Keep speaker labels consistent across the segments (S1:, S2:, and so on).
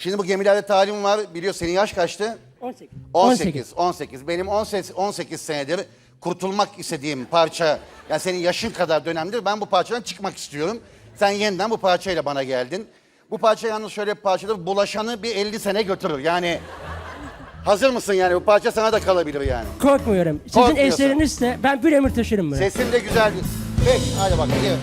S1: Şimdi bu gemilerde talim var. Biliyor senin yaş kaçtı?
S2: 18.
S1: 18. 18. Benim 18, 18 senedir kurtulmak istediğim parça. Yani senin yaşın kadar dönemdir. Ben bu parçadan çıkmak istiyorum. Sen yeniden bu parçayla bana geldin. Bu parça yalnız şöyle bir parçadır. Bulaşanı bir 50 sene götürür. Yani hazır mısın yani? Bu parça sana da kalabilir yani.
S2: Korkmuyorum. Sizin
S1: Korkmuyorsun.
S2: eseriniz de ben bir ömür taşırım bunu.
S1: Sesin de güzel. Peki hadi. Gel.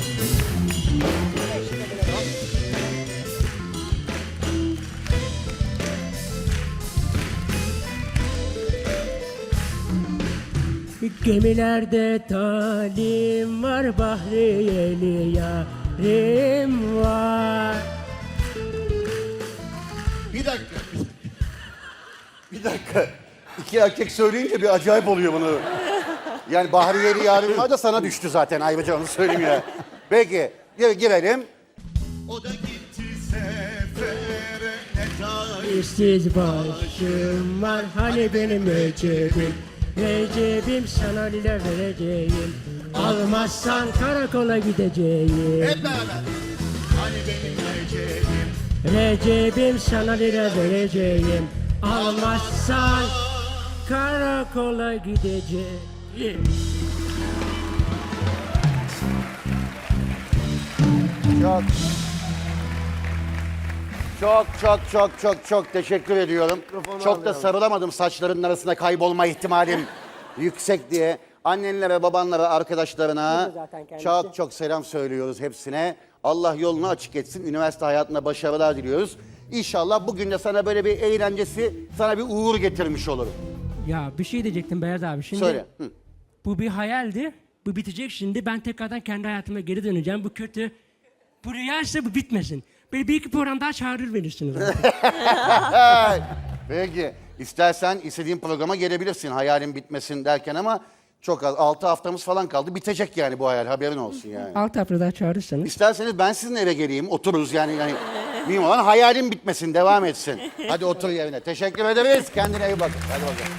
S2: Gemilerde talim var, Bahriyeli yarim var.
S1: Bir dakika. Bir dakika. İki erkek söyleyince bir acayip oluyor bunu. Yani Bahriyeli yarın var da sana düştü zaten ayrıca onu söyleyeyim ya. Peki gir- girelim. O da gitti sefere ne.
S2: İşsiz başım var, hani benim Recep'im. Recep'im sana lira vereceğim. Almazsan karakola gideceğim.
S1: Hep beraber. Hani benim Recep'im.
S2: Recep'im sana lira vereceğim. Almazsan karakola gideceğim.
S1: Çok. Çok çok çok çok çok teşekkür ediyorum. çok da sarılamadım saçlarının arasında kaybolma ihtimalim yüksek diye. Annenlere, babanlara, arkadaşlarına çok çok selam söylüyoruz hepsine. Allah yolunu açık etsin. Üniversite hayatında başarılar diliyoruz. İnşallah bugün de sana böyle bir eğlencesi, sana bir uğur getirmiş olur.
S2: Ya bir şey diyecektim Beyaz abi. Şimdi
S1: Söyle. Hı.
S2: bu bir hayaldi. Bu bitecek şimdi. Ben tekrardan kendi hayatıma geri döneceğim. Bu kötü. Bu rüyaysa bu bitmesin. Beni bir iki program daha çağırır verirsiniz.
S1: Peki. İstersen istediğin programa gelebilirsin hayalin bitmesin derken ama çok az. 6 haftamız falan kaldı. Bitecek yani bu hayal. Haberin olsun yani.
S2: Alt hafta daha çağırırsanız.
S1: İsterseniz ben sizin eve geleyim. Otururuz yani. yani mühim olan hayalin bitmesin. Devam etsin. Hadi otur yerine. Teşekkür ederiz. Kendine iyi bak. Hadi bakalım.